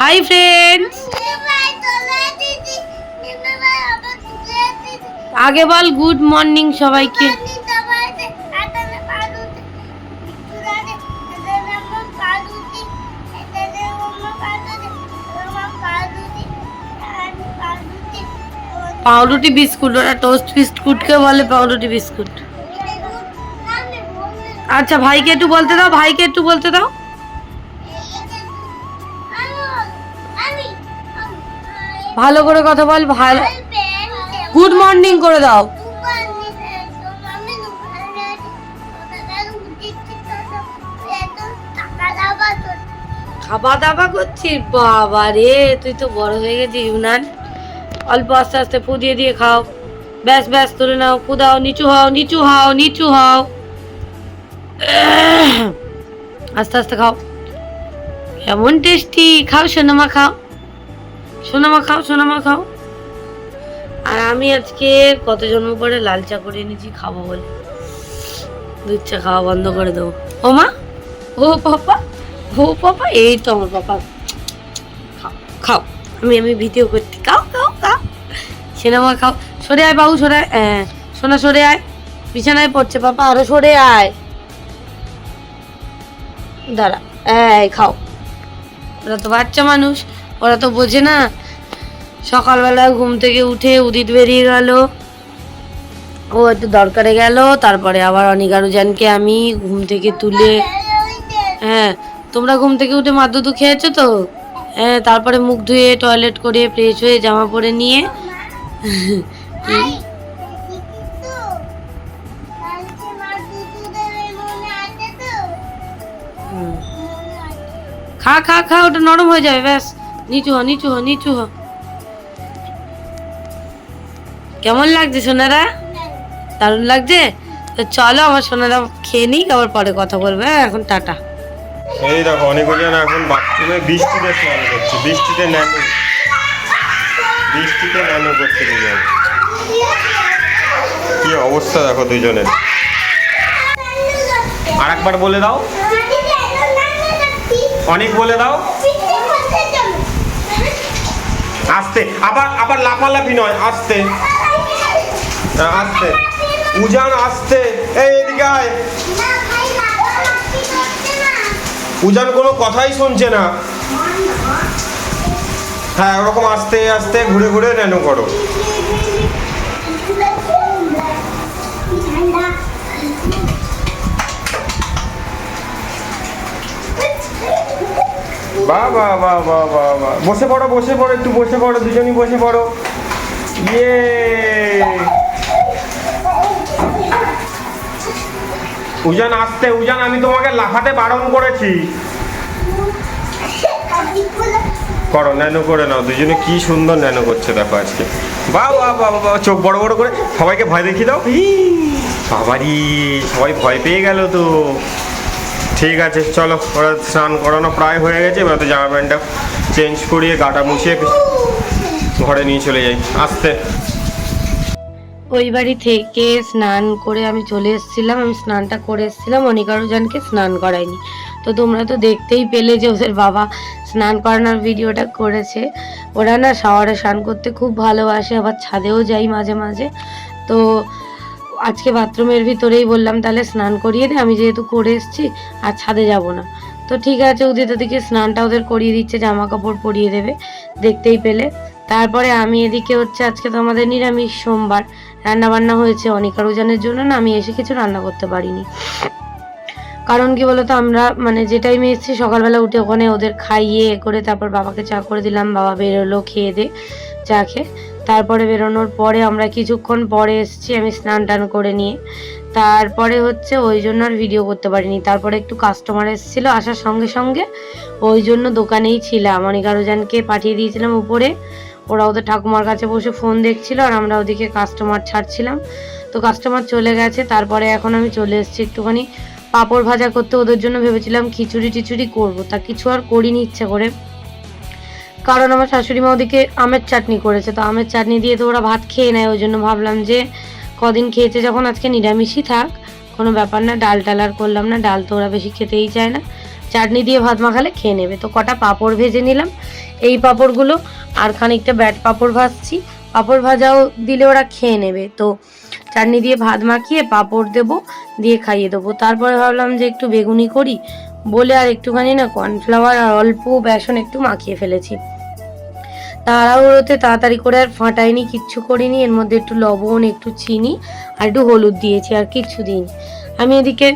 Hi friends আগে বল good morning সবাইকে। পাউরুটি বিস্কুট, ওরা টোস্ট বিস্কুটকে বলে পাউরুটি বিস্কুট? আচ্ছা ভাইকে একটু বলতে দাও, ভাইকে একটু বলতে দাও। ভালো করে কথা বল, ভালো গুড মর্নিং করে দাও। খাওয়া দাওয়া করছিস? বাবা রে, তুই তো বড় হয়ে গেছিস, ইউনান। অল্প আস্তে আস্তে ফু দিয়ে খাও। ব্যাস ব্যাস, তুলে নাও। ফু দাও নিচু হও নিচু হও নিচু হও। আস্তে আস্তে খাও। কেমন টেস্টি। খাও, সোনামা, খাও। সোনামা খাও সোনামা খাও। আর আমি আজকে কত জন্ম পরে লাল চা করে এনেছি খাব বলে। দুধ চা খাওয়া বন্ধ করে দেবো। ও মা? ও পাপা? ও পাপা এই তো আমার পাপা। খাও খাও। আমি আমি ভিডিও করতে খাও খাও খাও। সিনেমা খাও। সরে আয় বাবু সরে আয়। হ্যাঁ, সোনা সরে আয়। বিছানায় পড়ছে পাপা আরও সরে আয়। দাঁড়া এই খাও। ওরা তো বাচ্চা মানুষ। ওরা তো বোঝে না। সকালবেলা ঘুম থেকে উঠে উদিত বেরিয়ে গেল। ও একটু দরকারে গেল, তারপরে আবার অনিকারুজানকে আমি ঘুম থেকে তুলে হ্যাঁ তোমরা ঘুম থেকে উঠে মাদুদু খেয়েছো তো? হ্যাঁ তারপরে মুখ ধুয়ে টয়লেট করে ফ্রেশ হয়ে জামা পরে নিয়ে। খা খা খা, ওটা নরম হয়ে যাবে, ব্যাস। নিচু হ নিচু হ নিচু হ। কেমন লাগছে সোনারা? দারুণ লাগছে? তো চলো আমার সোনারা খেয়ে নিক, আবার পরে কথা বলবে। হ্যাঁ এখন টাটা। এই দেখো অনেকজন এখন বাথরুমে বৃষ্টিতে স্নান করছে। বৃষ্টিতে ন্যানো। বৃষ্টিতে ন্যানো করছে দুজন। কি অবস্থা দেখো দুজনের। আর একবার বলে দাও। অনেক বলে দাও। আস্তে আবার আবার লাফালাফি নয় আস্তে আসতে আস্তে উজান আসতে এই এদিকে আয়। উজান কোনো কথাই শুনছে না। হ্যাঁ ওরকম আস্তে আস্তে ঘুরে ঘুরে নেন করো। বাহ বাহ বাহ বাহ বাহ বাহ। বসে পড়ো বসে পড়ো একটু বসে পড়ো দুজনই বসে পড়ো। ইয়ে। উজান আসতে উজান আমি তোমাকে লাফাতে বারণ করেছি। করো ন্যানো করে নাও দুজনে কি সুন্দর ন্যানো করছে দেখো আজকে। বাহ বাহ বাহ, বাহ চোখ বড় বড় করে সবাইকে ভয় দেখিয়ে দাও। বাবারি সবাই ভয় পেয়ে গেল তো। ঠিক আছে, চলো, ওরা স্নান করানো প্রায় হয়ে গেছে, এবার তো জামা প্যান্টটা চেঞ্জ করিয়ে গাটা মুছিয়ে ঘরে নিয়ে চলে যাই, আসতে। ওই বাড়ি থেকে স্নান করে আমি চলে এসেছিলাম, আমি স্নানটা করে এসেছিলাম অনিকারুজানকে স্নান করাইনি। তো তোমরা তো দেখতেই পেলে যে ওদের বাবা স্নান করানোর ভিডিওটা করেছে। ওরা না শাওয়ারে স্নান করতে খুব ভালোবাসে, আবার ছাদেও যাই মাঝে মাঝে। তো আজকে বাথরুমের ভিতরেই বললাম, তাহলে স্নান করিয়ে দে, আমি যেহেতু করে এসেছি, আর ছাদে যাব না। তো ঠিক আছে, উদিত ওদিকে স্নানটা ওদের করিয়ে দিচ্ছে জামা কাপড় পরিয়ে দেবে, দেখতেই পেলে। তারপরে আমি এদিকে হচ্ছে, আজকে তো আমাদের নিরামিষ সোমবার রান্না বান্না হয়েছে অনিকারুজানের জন্য না আমি এসে কিছু রান্না করতে পারিনি। কারণ কি বলতো, আমরা মানে যে টাইমে এসেছি, সকালবেলা উঠে ওখানে ওদের খাইয়ে করে তারপর বাবাকে চা করে দিলাম, বাবা বেরোলো, খেয়ে দে, চা খেয়ে। তারপরে বেরোনোর পরে আমরা কিছুক্ষণ পরে এসেছি আমি স্নান টান করে নিয়ে। তারপরে হচ্ছে ওই জন্য আর ভিডিও করতে পারিনি। তারপরে একটু কাস্টমার এসেছিল আসার সঙ্গে সঙ্গে। ওই জন্য দোকানেই ছিলাম। অনিকারুজানকে পাঠিয়ে দিয়েছিলাম উপরে। ওরা ওদের ঠাকুমার কাছে বসে ফোন দেখছিল আর আমরা ওদিকে কাস্টমার ছাড়ছিলাম। তো কাস্টমার চলে গেছে। তারপরে এখন আমি চলে এসেছি একটুখানি পাঁপড় ভাজা করতে। ওদের জন্য ভেবেছিলাম খিচুড়ি টিচুড়ি করব। তা কিছু আর করিনি ইচ্ছে করে। কারণ আমার শাশুড়ি মা ওদিকে আমের চাটনি করেছে, তো আমের চাটনি দিয়ে তো ওরা ভাত খেয়ে নেয়, ওই জন্য ভাবলাম যে কদিন খেয়েছে যখন আজকে নিরামিষই থাক, কোনো ব্যাপার না, ডাল টাল আর করলাম না, ডাল তো ওরা বেশি খেতেই চায় না। চাটনি দিয়ে ভাত মাখালে খেয়ে নেবে, তো কটা পাঁপড় ভেজে নিলাম, এই পাঁপড়গুলো আর খানিকটা ব্যাট পাঁপড় ভাজছি, পাঁপড় ভাজাও দিলে ওরা খেয়ে নেবে, তো চাটনি দিয়ে ভাত মাখিয়ে পাঁপড় দেবো, দিয়ে খাইয়ে দেবো। তারপরে ভাবলাম যে একটু বেগুনি করি, বলে আর একটুখানি না কর্নফ্লাওয়ার আর অল্প বেসন একটু মাখিয়ে ফেলেছি। তাড়াহুড়োতে তাড়াতাড়ি করে আর ফাটাইনি, কিচ্ছু করিনি। এর মধ্যে একটু লবণ, একটু চিনি আর একটু হলুদ দিয়েছি আর কিচ্ছু দিইনি। আমি এদিকে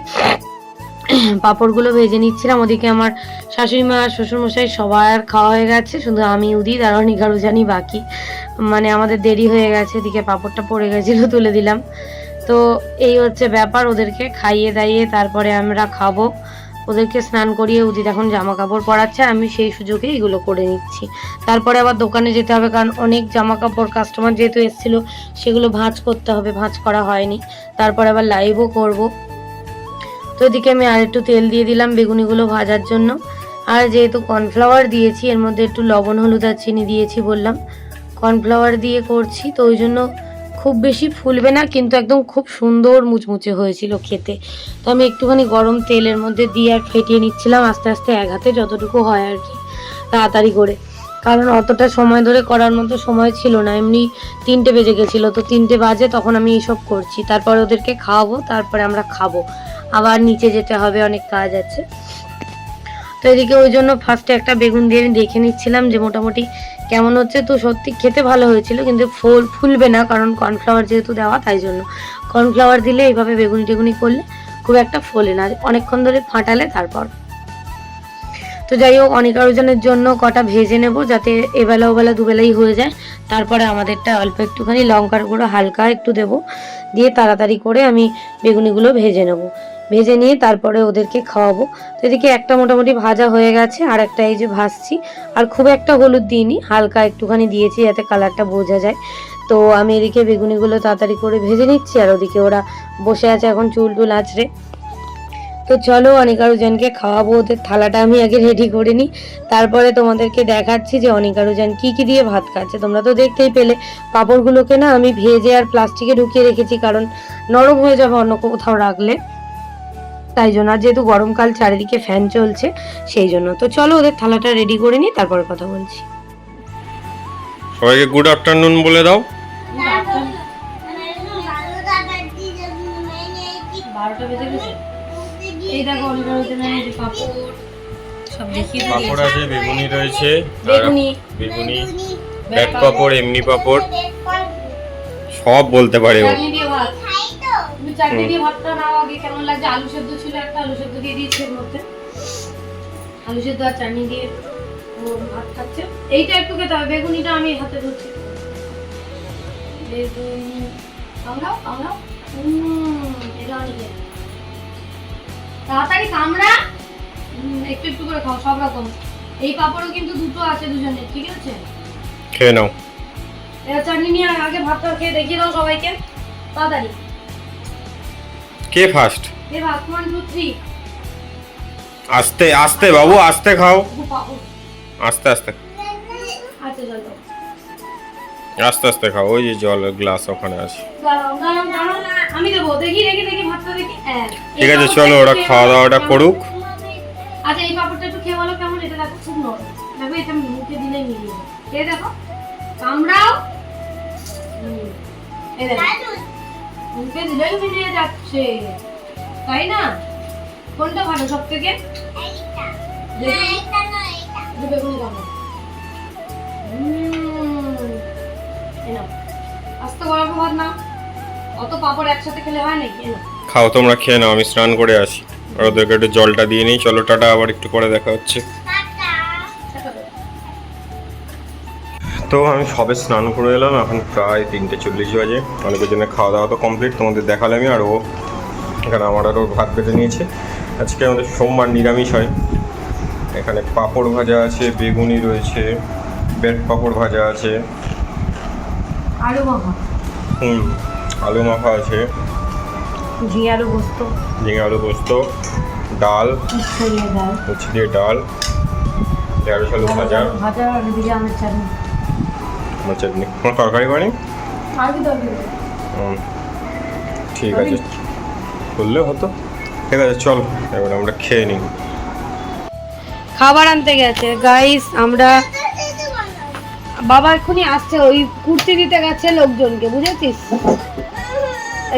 পাঁপড়গুলো ভেজে নিচ্ছিলাম। ওদিকে আমার শাশুড়ি মা আর শ্বশুরমশাই সবার খাওয়া হয়ে গেছে। শুধু আমি, উদিত আর নিগারু জানি বাকি। মানে আমাদের দেরি হয়ে গেছে, এদিকে পাঁপড়টা পড়ে গেছিল, তুলে দিলাম। তো এই হচ্ছে ব্যাপার, ওদেরকে খাইয়ে দাইয়ে তারপরে আমরা খাব। ওদেরকে স্নান করিয়ে উদিত এখন জামা কাপড় পরাচ্ছে আমি সেই সুযোগে এগুলো করে নিচ্ছি। তারপরে আবার দোকানে যেতে হবে, কারণ অনেক জামা কাপড় কাস্টমার যেহেতু এসেছিল, সেগুলো ভাঁজ করতে হবে, ভাঁজ করা হয়নি। তারপরে আবার লাইভও করব। তো এদিকে আমি আর একটু তেল দিয়ে দিলাম বেগুনিগুলো ভাজার জন্য। আর যেহেতু কর্নফ্লাওয়ার দিয়েছি, এর মধ্যে একটু লবণ, হলুদ আর চিনি দিয়েছি বললাম। কর্নফ্লাওয়ার দিয়ে করছি, তো ওই জন্য খুব বেশি ফুলবে না, কিন্তু একদম খুব সুন্দর মুচমুচে হয়েছিল খেতে। তো আমি একটুখানি গরম তেলের মধ্যে দিয়ে আর ফেটিয়ে নিচ্ছিলাম আস্তে আস্তে এক হাতে যতটুকু হয় আর কি, তাড়াতাড়ি করে। কারণ অতটা সময় ধরে করার মতো সময় ছিল না, এমনি তিনটে বেজে গেছিল, তো তিনটে বাজে তখন আমি এইসব করছি। তারপরে ওদেরকে খাওয়াবো, তারপরে আমরা খাব। আবার নিচে যেতে হবে, অনেক কাজ আছে। তো এদিকে ওই জন্য ফার্স্টে একটা বেগুন দিয়ে আমি দেখে নিচ্ছিলাম যে মোটামুটি কেমন হচ্ছে তো সত্যি খেতে ভালো হয়েছিল, কিন্তু ফুল ফুলবে না কারণ কর্নফ্লাওয়ার যেহেতু দেওয়া তাই জন্য। কর্নফ্লাওয়ার দিলে এইভাবে বেগুনি টেগুনি করলে খুব একটা ফোলে না অনেকক্ষণ ধরে ফাটালে তারপর। তো যাই হোক, অনেক আয়োজনের জন্য কটা ভেজে নেব যাতে এবেলা ওবেলা দুবেলাই হয়ে যায়। তারপরে আমাদেরটা অল্প একটুখানি লঙ্কার গুঁড়ো হালকা একটু দেব, দিয়ে তাড়াতাড়ি করে আমি বেগুনিগুলো ভেজে নেব। ভেজে নিয়ে তারপরে ওদেরকে খাওয়াবো। তো এদিকে একটা মোটামুটি ভাজা হয়ে গেছে, আর একটা এই যে ভাজছি। আর খুব একটা হলুদ দিইনি, হালকা একটুখানি দিয়েছি যাতে কালারটা বোঝা যায়। তো আমি এদিকে বেগুনিগুলো তাড়াতাড়ি করে ভেজে নিচ্ছি, আর ওদিকে ওরা বসে আছে এখন চুল টুল আঁচড়ে। তো চলো অনেক আরুজনকে খাওয়াবো, ওদের থালাটা আমি আগে রেডি করে নিই। তারপরে তোমাদেরকে দেখাচ্ছি যে অনেক আরুজন কী কী দিয়ে ভাত খাচ্ছে। তোমরা তো দেখতেই পেলে, পাঁপড়গুলোকে না আমি ভেজে আর প্লাস্টিকে ঢুকিয়ে রেখেছি, কারণ নরম হয়ে যাবে অন্য কোথাও রাখলে। তাই জন্য আর যেহেতু গরমকাল চারিদিকে ফ্যান চলছে সেই জন্য। তো চলো ওদের থালাটা রেডি করে নিই তারপরে কথা বলছি। সবাইকে গুড আফটারনুন বলে দাও। পাঁপড়। আছে বেগুনি রয়েছে বেগুনি। বেগুনি ব্যাট পাপড় এমনি পাপড়। সব বলতে পারে ও। চাটনি দিয়ে ভাত? তুমি চাটনি দিয়ে ভাতটা নাও আগে কেমন লাগছে? আলু সেদ্ধ ছিল একটা আলু সেদ্ধ দিয়ে দিয়েছি এর মধ্যে। আলু সেদ্ধ আর চাটনি দিয়ে ও ভাত খাচ্ছে। এইটা একটু খেতে হবে বেগুনিটা আমি হাতে ধরছি। বেগুনি কামড়াও কামড়াও। উম, এটা অনেক তাড়াতাড়ি কামড়া। একটু একটু করে খাও সব রকম। এই পাপড়ও কিন্তু দুটো আছে দুজনের ঠিক আছে? খেয়ে নাও। চাটনি নিয়ে আগে ভাতটা খেয়ে দেখিয়ে দাও সবাইকে। তাড়াতাড়ি। কে ফার্স্ট ভাত ওয়ান টু থ্রি আস্তে আস্তে বাবু আস্তে খাও। আস্তে আস্তে। আচ্ছা আস্তে আস্তে খাও ওই যে জল গ্লাস ওখানে আছে। আমি দেবো দেখি দেখি দেখি ভাতটা দেখি। হ্যাঁ। ঠিক আছে চলো ওরা খাওয়া দাওয়াটা করুক। আচ্ছা এই পাপড়টা একটু খেয়ে বলো কেমন এটা দেখো খুব নরম। দেখো এটা মুখে দিলে মিলিয়ে খেয়ে দেখো। মিলিয়ে যাচ্ছে। তাই না? কোনটা ভালো সব থেকে? খাও, তোমরা খেয়ে নাও, আমি স্নান করে আসি। আর ওদেরকে একটু জলটা দিয়ে নিই। চলো, টাটা, আবার একটু পরে দেখা হচ্ছে। তো আমি সবে স্নান করে এলাম এখন প্রায় তিনটে চল্লিশ বাজে। অনেকের জন্য খাওয়া দাওয়া তো কমপ্লিট তোমাদের দেখালামই আর ও এখানে আমার আরও ভাত পেতে নিয়েছে। আজকে আমাদের সোমবার নিরামিষ হয়। এখানে পাঁপড় ভাজা আছে বেগুনি রয়েছে বেড পাঁপড় ভাজা আছে। আলু মাখা। হুম আলু মাখা আছে। ঘি আলু পোস্ত। ঝিঙে আলু পোস্ত ডাল উচ্ছে দিয়ে ডাল ঢেঁড়স আলু ভাজা। ভাজা আর আমের চাটনি। আমার চাটনি? কোনো তরকারি বানি আর কি দরকার হুম, ঠিক আছে। করলে হতো। ঠিক আছে চল এবার আমরা খেয়ে নিই। খাবার আনতে গেছে। গাইস আমরা বাবা এক্ষুনি আসছে ওই কুর্তি দিতে গেছে লোকজনকে বুঝেছিস?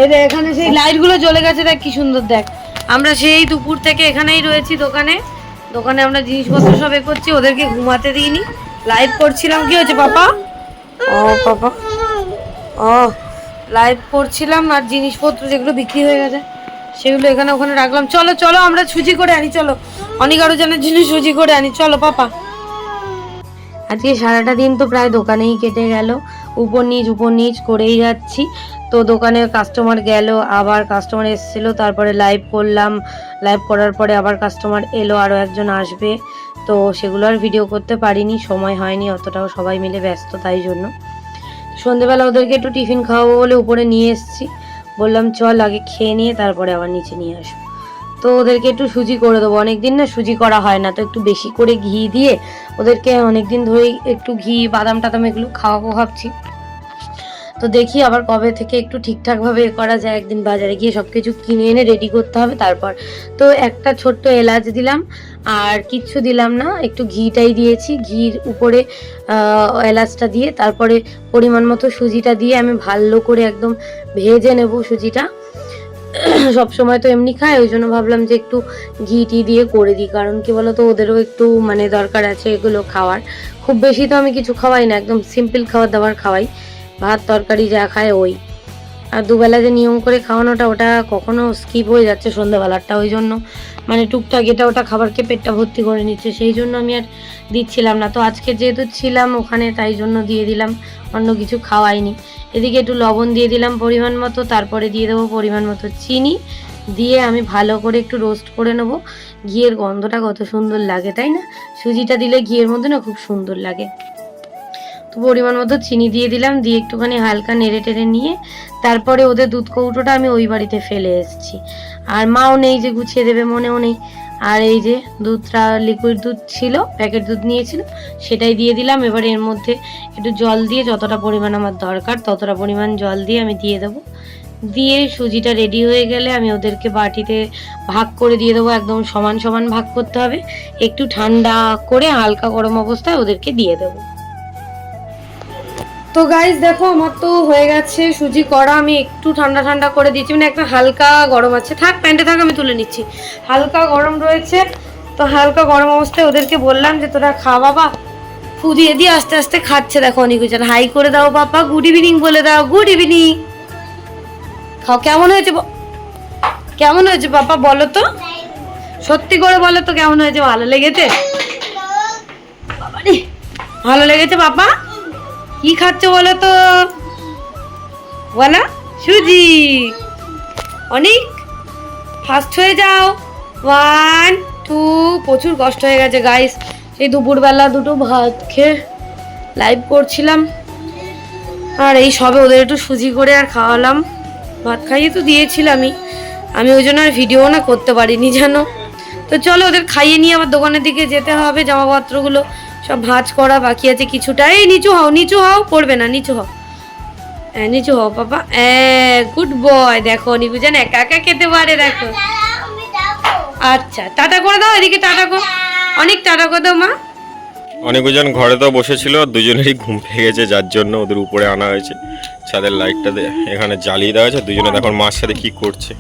এই দেখ এখানে সেই লাইটগুলো জ্বলে গেছে দেখ কি সুন্দর দেখ। আমরা সেই দুপুর থেকে এখানেই রয়েছি দোকানে। দোকানে আমরা জিনিসপত্র সব এ করছি ওদেরকে ঘুমাতে দিইনি। লাইভ করছিলাম। কি হয়েছে পাপা? ও পাপা ও লাইভ করছিলাম আর জিনিসপত্র যেগুলো বিক্রি হয়ে গেছে, সেগুলো এখানে ওখানে রাখলাম। চলো চলো, আমরা সুজি করে আনি, চলো। অনেক আরও জনের জন্য সুজি করে আনি, চলো, পাপা। আজকে সারাটা দিন তো প্রায় দোকানেই কেটে গেল। উপর নিচ উপর নিচ করেই যাচ্ছি। তো দোকানে কাস্টমার গেল, আবার কাস্টমার এসেছিল, তারপরে লাইভ করলাম। লাইভ করার পরে আবার কাস্টমার এলো আরও একজন আসবে। তো সেগুলো আর ভিডিও করতে পারিনি, সময় হয়নি, অতটাও সবাই মিলে ব্যস্ত তাই জন্য। সন্ধেবেলা ওদেরকে একটু টিফিন খাওয়াবো বলে উপরে নিয়ে এসেছি। বললাম, চল আগে খেয়ে নিয়ে তারপরে আবার নিচে নিয়ে আসব। তো ওদেরকে একটু সুজি করে দেবো। অনেকদিন না সুজি করা হয় না, তো একটু বেশি করে ঘি দিয়ে ওদেরকে অনেকদিন ধরেই একটু ঘি বাদাম টাদাম এগুলো খাওয়াবো ভাবছি। তো দেখি আবার কবে থেকে একটু ঠিকঠাকভাবে এ করা যায়। একদিন বাজারে গিয়ে সব কিছু কিনে এনে রেডি করতে হবে তারপর। তো একটা ছোট্ট এলাচ দিলাম, আর কিচ্ছু দিলাম না, একটু ঘিটাই দিয়েছি। ঘির উপরে এলাচটা দিয়ে, তারপরে পরিমাণ মতো সুজিটা দিয়ে আমি ভালো করে একদম ভেজে নেব সুজিটা। সব সময় তো এমনি খায়, ওই জন্য ভাবলাম যে একটু ঘি টি দিয়ে করে দিই, কারণ কি বলতো, ওদেরও একটু মানে দরকার আছে এগুলো খাওয়ার। খুব বেশি তো আমি কিছু খাওয়াই না, একদম সিম্পল খাবার দাবার খাওয়াই। ভাত, তরকারি যা খায় ওই। আর দুবেলা যে নিয়ম করে খাওয়ানোটা, ওটা কখনো স্কিপ হয়ে যাচ্ছে সন্ধ্যাবেলাটা ওই জন্য। মানে টুকটাক এটা ওটা খাবারকে পেটটা ভর্তি করে নিচ্ছে, সেই জন্য আমি আর দিচ্ছিলাম না। তো আজকে যেহেতু ছিলাম ওখানে, তাই জন্য দিয়ে দিলাম, অন্য কিছু খাওয়াইনি। এদিকে একটু লবণ দিয়ে দিলাম পরিমাণ মতো, তারপরে দিয়ে দেবো পরিমাণ মতো চিনি। দিয়ে আমি ভালো করে একটু রোস্ট করে নেব। ঘিয়ের গন্ধটা কত সুন্দর লাগে, তাই না? সুজিটা দিলে ঘিয়ের মধ্যে না খুব সুন্দর লাগে। পরিমাণ মতো চিনি দিয়ে দিলাম, দিয়ে একটুখানি হালকা নেড়ে টেড়ে নিয়ে তারপরে ওদের দুধ কৌটোটা আমি ওই বাড়িতে ফেলে এসেছি। আর মাও নেই যে গুছিয়ে দেবে, মনেও নেই। আর এই যে দুধটা লিকুইড দুধ ছিল প্যাকেট দুধ নিয়েছিল, সেটাই দিয়ে দিলাম। এবার এর মধ্যে একটু জল দিয়ে যতটা পরিমাণ আমার দরকার, ততটা পরিমাণ জল দিয়ে আমি দিয়ে দেবো। দিয়ে সুজিটা রেডি হয়ে গেলে আমি ওদেরকে বাটিতে ভাগ করে দিয়ে দেবো, একদম সমান সমান ভাগ করতে হবে। একটু ঠান্ডা করে হালকা গরম অবস্থায় ওদেরকে দিয়ে দেবো। তো গাইজ দেখো আমার তো হয়ে গেছে সুজি করা আমি একটু ঠান্ডা ঠান্ডা করে দিয়েছি। মানে একটা হালকা গরম আছে। থাক প্যান্টে থাক আমি তুলে নিচ্ছি। হালকা গরম রয়েছে। তো হালকা গরম অবস্থায় ওদেরকে বললাম যে তোরা খা বাবা। ফু দিয়ে আস্তে আস্তে খাচ্ছে দেখো অনেক হাই করে দাও বাবা গুড ইভিনিং বলে দাও। গুড ইভিনিং খাও কেমন হয়েছে কেমন হয়েছে বাবা বলো তো? সত্যি করে বলো তো কেমন হয়েছে? ভালো লেগেছে? বাবারে, ভালো লেগেছে বাবা কি খাচ্ছ বলো তো? বলা, সুজি। অনেক ফার্স্ট হয়ে যাও। ওয়ান টু প্রচুর কষ্ট হয়ে গেছে গাইস সেই দুপুরবেলা দুটো ভাত খেয়ে লাইভ করছিলাম। আর এই সবে ওদের একটু সুজি করে আর খাওয়ালাম। ভাত খাইয়ে তো দিয়েছিলামই। আমি ওই জন্য আর ভিডিও না করতে পারিনি, জানো? তো চলো ওদের খাইয়ে নিয়ে আবার দোকানের দিকে যেতে হবে জামাপত্রগুলো সব ভাঁজ করা বাকি আছে কিছুটা। এই নিচু হও নিচু হও পড়বে না নিচু হও। হ্যাঁ নিচু হও পাপা। গুড বয় দেখো নিকুজান একা একা খেতে পারে দেখো। আচ্ছা টাটা করে দাও এদিকে টাটা কর। অনেক টাটা করে দাও মা। অনেকজন ঘরে তো বসেছিল দুজনেরই ঘুম পেয়ে গেছে যার জন্য ওদের উপরে আনা হয়েছে। ছাদের লাইটটা দিয়ে এখানে জ্বালিয়ে দেওয়া হয়েছে দুজনে এখন মার সাথে কি করছে।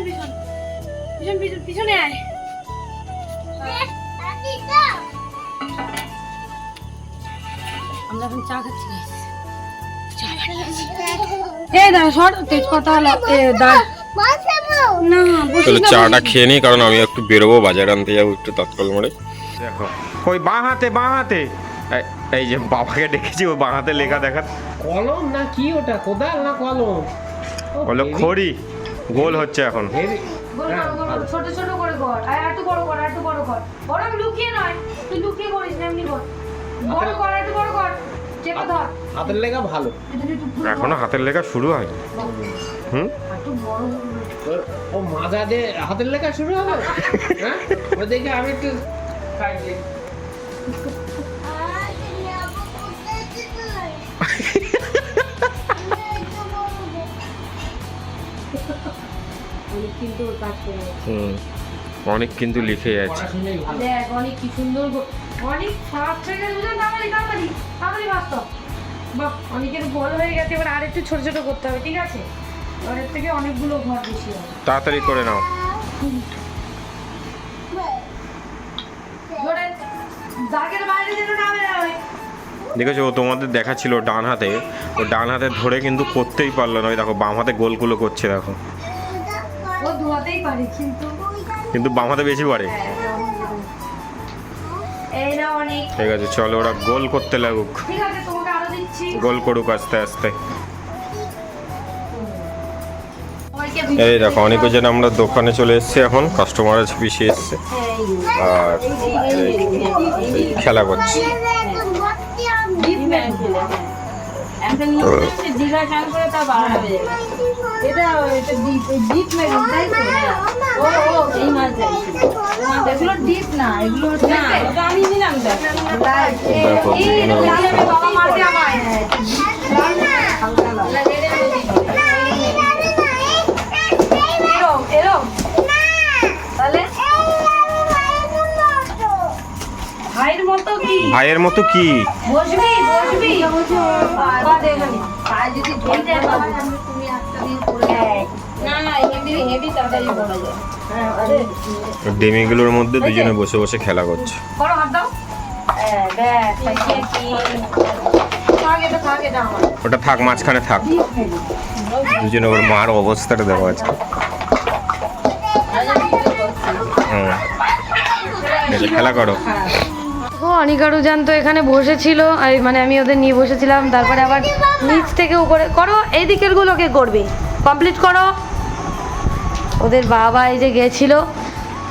পিছন পিছন। পিছন পিছন পিছনে আয়। আমরা এখন চা খাচ্ছি। এ দাঁড়া সর তেজপাতা চলো চাটা খেয়ে নিই কারণ আমি একটু বেরোবো বাজার আনতে যাব একটু তৎকাল মোড়ে। দেখো কই বাঁ হাতে বাঁ হাতে? এই- যে বাবাকে ডেকেছি ও বাঁ হাতে লেখা দেখা কলম না কি ওটা? কোদাল না কলম? বলো খড়ি। গোল হচ্ছে এখন। কর, কর, ছোট ছোট করে কর। আর একটু বড় কর একটু বড় কর। বড় লুকিয়ে নয় তুই লুকিয়ে করিস না এমনি কর। বড় কর একটু বড় কর। চেপে ধর। হাতের লেগা ভালো। এখনও হাতের লেখা শুরু হয়নি। হুম? একটু বড় ও- ও মাজা দিয়ে হাতের লেখা শুরু হবে হ্যাঁ? ও দেখে আমি একটু কিন্তু ওর কাজ করে হুম অনেক কিন্তু লিখে ভালো দেখ অনেক কি সুন্দর অনেক খারাপ হয়ে গেছে বুঝলেন তাড়াতাড়ি তাড়াতাড়ি তাড়াতাড়ি বাস্তব। বাহ অনেকের বড় হয়ে গেছে এবার আর একটু ছোট ছোট করতে হবে ঠিক আছে? ঘরের থেকে অনেকগুলো ঘর বেশি হবে। তাড়াতাড়ি করে নাও। ধরে দাগের বাইরে যেন না বেরোয় দেখেছ ও তোমাদের দেখাচ্ছিল ডান হাতে। ও ডান হাতে ধরে কিন্তু করতেই পারল না। ওই দেখো বাম হাতে গোলগুলো করছে দেখো। পারে কিন্তু কিন্তু বাম হাতে বেশি পারে ঠিক আছে চলো ওরা গোল করতে লাগুক গোল করুক আস্তে আস্তে এই দেখো অনেক যেন আমরা দোকানে চলে এসেছি এখন কাস্টমার আছে বেশি এসছে আর খেলা করছে একটা নিয়ে এসেছে দীঘা চান করে তা বাড়াবে এটা এটা ডিপ ডিপ মেরুন তাই তো? ও ও এই মাছ এগুলো ডিপ না এগুলো হচ্ছে ওটা আমি নিলাম দেখো। বাবা মারতে আমায়। এরম এরম। ভাইয়ের মতো কি? ভাইয়ের মতো কি? বসবি বসবি। বাবা দেখুন পায়ে যদি ধরতে তুমি একটা দিন করে না না হেভি হেভি তাড়াতাড়ি বলা যায়। হ্যাঁ ডেমিগুলোর মধ্যে দুজনে বসে বসে খেলা করছে। করো হাত দাও। হ্যাঁ ওটা থাক মাঝখানে থাক। দুজনে ওর মার অবস্থাটা দেখো আজকে। হুম। ঠিক আছে, খেলা করো। অনিকারু জান তো এখানে বসেছিল। আর মানে আমি ওদের নিয়ে বসেছিলাম তারপরে আবার নিচ থেকে উপরে করো এই দিকের গুলোকে করবে। কমপ্লিট করো। ওদের বাবা এই যে গেছিল।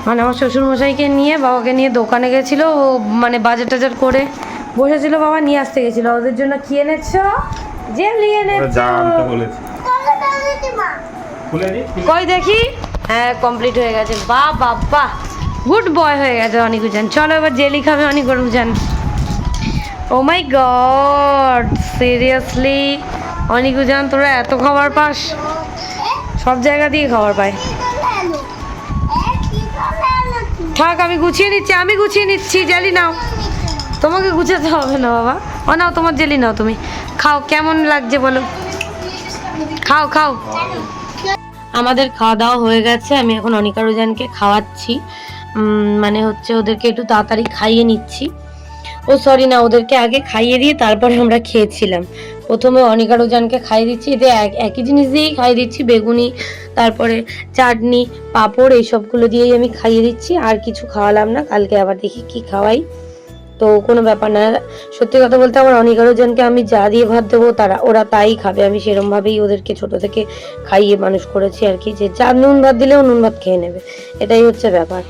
মানে আমার শ্বশুরমশাইকে নিয়ে বাবাকে নিয়ে দোকানে গেছিল। ও মানে বাজার টাজার করে বসেছিল বাবা নিয়ে আসতে গেছিল। ওদের জন্য কি এনেছো? জেলি ওরা এনেছো। কই দেখি? হ্যাঁ কমপ্লিট হয়ে গেছে। বা বাহ। গুড বয় হয়ে গেছে অনিকুজান চলো এবার জেলি খাবে অনিকুজান ও মাই গড সিরিয়াসলি অনিকুজান তোরা এত খাবার পাস? সব জায়গা দিয়ে খাবার পায়। থাক, আমি গুছিয়ে নিচ্ছি, আমি গুছিয়ে নিচ্ছি, জেলি নাও। তোমাকে গুছাতে হবে না, বাবা। ও, নাও, তোমার জেলি নাও তুমি। খাও, কেমন লাগছে বলো? খাও খাও। আমাদের খাওয়া দাওয়া হয়ে গেছে, আমি এখন অনিকা রোজানকে খাওয়াচ্ছি। মানে হচ্ছে ওদেরকে একটু তাড়াতাড়ি খাইয়ে নিচ্ছি। ও সরি না, ওদেরকে আগে খাইয়ে দিয়ে তারপরে আমরা খেয়েছিলাম। প্রথমে অনিকা রোজানকে খাইয়ে দিচ্ছি এক- একই জিনিস দিয়েই খাইয়ে দিচ্ছি, বেগুনি, তারপরে চাটনি, পাঁপড় এইসবগুলো দিয়েই আমি খাইয়ে দিচ্ছি, আর কিছু খাওয়ালাম না, কালকে আবার দেখি কি খাওয়াই। তো কোনো ব্যাপার না, সত্যি কথা বলতে আমার অনিকারো জনকে আমি যা দিয়ে ভাত দেবো, তারা, ওরা তাই খাবে। আমি সেরমভাবেই ওদেরকে ছোট থেকে খাইয়ে মানুষ করেছি আর কি, যে যা নুন ভাত দিলেও নুন ভাত খেয়ে নেবে। এটাই হচ্ছে ব্যাপার।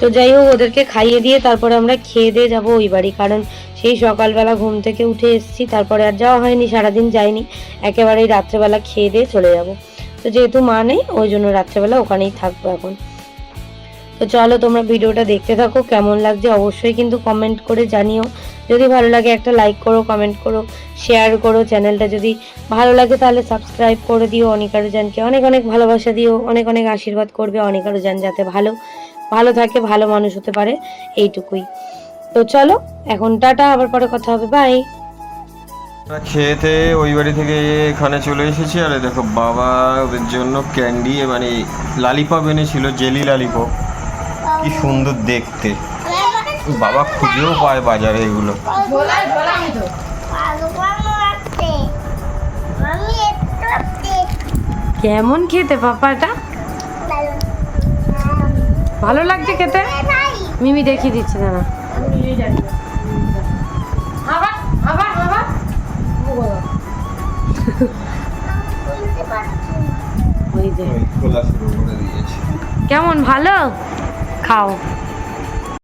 তো যাই হোক, ওদেরকে খাইয়ে দিয়ে তারপরে আমরা খেয়ে দিয়ে যাব ওই বাড়ি। কারণ সেই সকালবেলা ঘুম থেকে উঠে এসেছি, তারপরে আর যাওয়া হয়নি, সারাদিন যাইনি। একেবারেই রাত্রেবেলা খেয়ে দিয়ে চলে যাব। তো যেহেতু মা নেই, ওই জন্য রাত্রেবেলা ওখানেই থাকব এখন। তো চলো, তোমরা ভিডিওটা দেখতে থাকো, কেমন লাগছে অবশ্যই কিন্তু কমেন্ট করে জানিও। যদি ভালো লাগে একটা লাইক করো কমেন্ট করো শেয়ার করো চ্যানেলটা যদি ভালো লাগে তাহলে সাবস্ক্রাইব করে দিও। অনিকারু জানকে অনেক অনেক ভালোবাসা দিও, অনেক অনেক আশীর্বাদ করবে অনিকারু জান যাতে ভালো। ভালো থাকে ভালো মানুষ হতে পারে এইটুকুই। তো চলো এখন টাটা আবার পরে কথা হবে বাই খেয়েতে ওই বাড়ি থেকে এখানে চলে এসেছি আর দেখো বাবা ওদের জন্য ক্যান্ডি মানে লালিপপ এনেছিল জেলি লালিপপ। কি সুন্দর দেখতে। বাবা খুঁজেও পায় বাজারে এগুলো। কেমন খেতে পাপাটা? ভালো লাগছে খেতে? মিমি দেখিয়ে দিচ্ছে না কেমন ভালো? খাও।